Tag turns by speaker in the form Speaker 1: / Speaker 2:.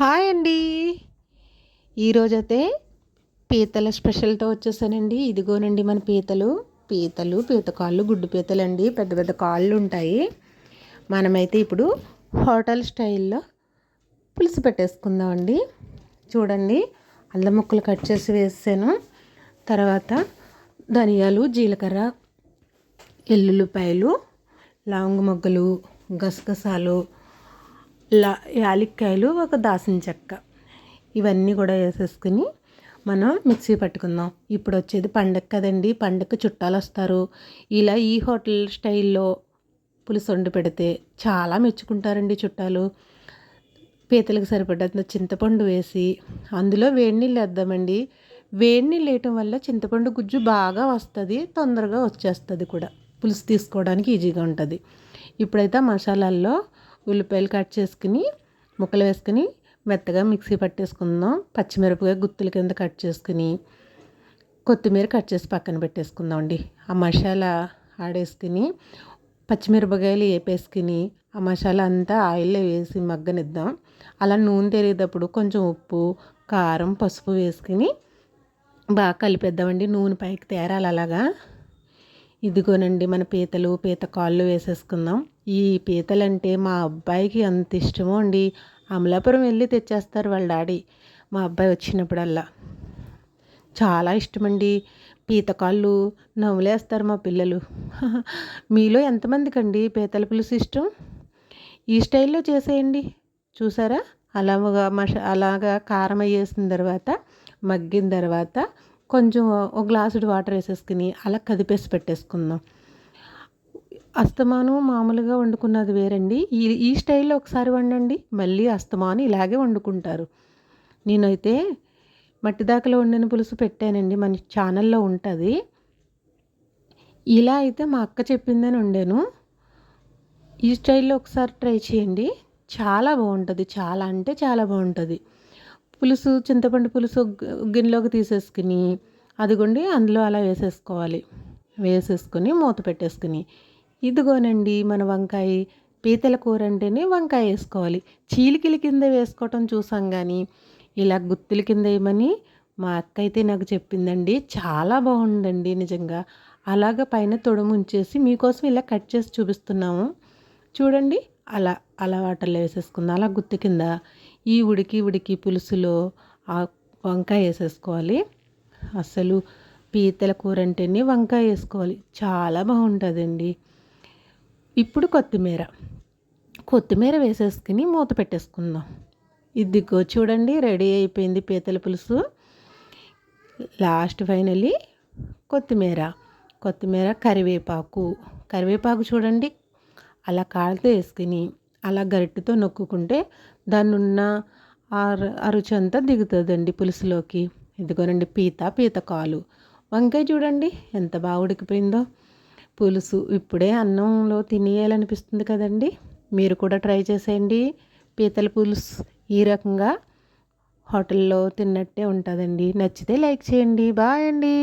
Speaker 1: Hi అండి. ఈరోజైతే పీతల స్పెషల్తో వచ్చేసానండి. ఇదిగోనండి మన పీతలు. పీతలు పీత కాళ్ళు గుడ్డు పీతలు అండి పెద్ద పెద్ద కాళ్ళు ఉంటాయి. మనమైతే ఇప్పుడు హోటల్ స్టైల్లో పులుసు పెట్టేసుకుందామండి. చూడండి అల్లం ముక్కలు కట్ చేసి వేసాను. తర్వాత ధనియాలు జీలకర్ర ఎల్లుల్లిపాయలు లవంగ మొగ్గలు గసగసాలు లా యాలక్కాయలు ఒక దాసిన చెక్క. ఇవన్నీ కూడా వేసేసుకుని మనం మిక్సీ పట్టుకుందాం. ఇప్పుడు వచ్చేది పండగ కదండి. పండగ చుట్టాలు వస్తారు. ఇలా ఈ హోటల్ స్టైల్లో పులుసు వండి పెడితే చాలా మెచ్చుకుంటారండి చుట్టాలు. పీతలకు సరిపడ్డ చింతపండు వేసి అందులో వేడి నీళ్ళు వేద్దామండి. వేడి నీళ్ళు వేయటం వల్ల చింతపండు గుజ్జు బాగా వస్తుంది తొందరగా వచ్చేస్తుంది కూడా. పులుసు తీసుకోవడానికి ఈజీగా ఉంటుంది. ఇప్పుడైతే మసాలాల్లో ఉల్లిపాయలు కట్ చేసుకుని ముక్కలు వేసుకుని మెత్తగా మిక్సీ పట్టేసుకుందాం. పచ్చిమిరపకాయ గుత్తుల కింద కట్ చేసుకుని కొత్తిమీర కట్ చేసి పక్కన పెట్టేసుకుందాం అండి. ఆ మసాలా ఆడేసుకుని పచ్చిమిరపకాయలు వేపేసుకుని ఆ మసాలా అంతా ఆయిల్లో వేసి మగ్గనిద్దాం. అలా నూనె తెరిగేటప్పుడు కొంచెం ఉప్పు కారం పసుపు వేసుకుని బాగా కలిపేద్దామండి. నూనె పైకి తేరాలి అలాగా. ఇదిగోనండి మన పీతలు పీత కాళ్ళు వేసేసుకుందాం. ఈ పీతలంటే మా అబ్బాయికి అంత ఇష్టమో అండి. అమలాపురం వెళ్ళి తెచ్చేస్తారు వాళ్ళ డాడీ. మా అబ్బాయి వచ్చినప్పుడల్లా. చాలా ఇష్టమండి. పీతకాళ్ళు నవ్వులేస్తారు మా పిల్లలు. మీలో ఎంతమందికి అండి పీతల పులుసు ఇష్టం? ఈ స్టైల్లో చేసేయండి. చూసారా? అలాగా మష అలాగా కారం వేసిన తర్వాత మగ్గిన తర్వాత కొంచెం ఒక గ్లాసుడు వాటర్ వేసేసుకుని అలా కదిపేసి పెట్టేసుకుందాం. అస్తమానం మామూలుగా వండుకున్నది వేరండి. ఈ ఈ స్టైల్లో ఒకసారి వండండి మళ్ళీ అస్తమానం ఇలాగే వండుకుంటారు. నేనైతే మట్టి దాకలో వండిన పులుసు పెట్టానండి మన ఛానల్లో ఉంటుంది. ఇలా అయితే మా అక్క చెప్పిందని వండాను. ఈ స్టైల్లో ఒకసారి ట్రై చేయండి. చాలా బాగుంటుంది చాలా అంటే చాలా బాగుంటుంది. పులుసు చింతపండు పులుసు గిన్నెలోకి తీసేసుకుని అదిగోండి అందులో అలా వేసేసుకోవాలి. వేసేసుకుని మూత పెట్టేసుకుని. ఇదిగోనండి మన వంకాయ పీతల కూర అంటేనే వంకాయ వేసుకోవాలి. చీలికల కింద వేసుకోవటం చూసాం కానీ ఇలా గుత్తుల కింద వేయమని మా అక్క అయితే నాకు చెప్పిందండి. చాలా బాగుందండి నిజంగా. అలాగ పైన తొడుము ఉంచేసి మీకోసం ఇలా కట్ చేసి చూపిస్తున్నాము. చూడండి అలా అలా వాటర్లో వేసేసుకుందాం. అలా గుత్తి కింద ఈ ఉడికి ఉడికి పులుసులో ఆ వంకాయ వేసేసుకోవాలి. అసలు పీతల కూర అంటేనే వంకాయ వేసుకోవాలి. చాలా బాగుంటుందండి. ఇప్పుడు కొత్తిమీర. కొత్తిమీర వేసేసుకుని మూత పెట్టేసుకుందాం. ఇదిగో చూడండి రెడీ అయిపోయింది పీతల పులుసు. లాస్ట్ ఫైనలీ కొత్తిమీర. కొత్తిమీర కరివేపాకు. కరివేపాకు చూడండి అలా కాళ్ళతో వేసుకుని అలా గరిటెతో నొక్కుకుంటే దాన్ని ఉన్న ఆ రుచి అంతా దిగుతుందండి పులుసులోకి. ఇదిగోనండి పీత పీత కాలు. వంకాయ చూడండి ఎంత బాగా ఉడికిపోయిందో. పులుసు ఇప్పుడే అన్నంలో తినేయాలనిపిస్తుంది కదండి. మీరు కూడా ట్రై చేసేయండి. పీతల పులుసు ఈ రకంగా హోటల్లో తిన్నట్టే ఉంటుందండి. నచ్చితే లైక్ చేయండి. బాయ్ అండి.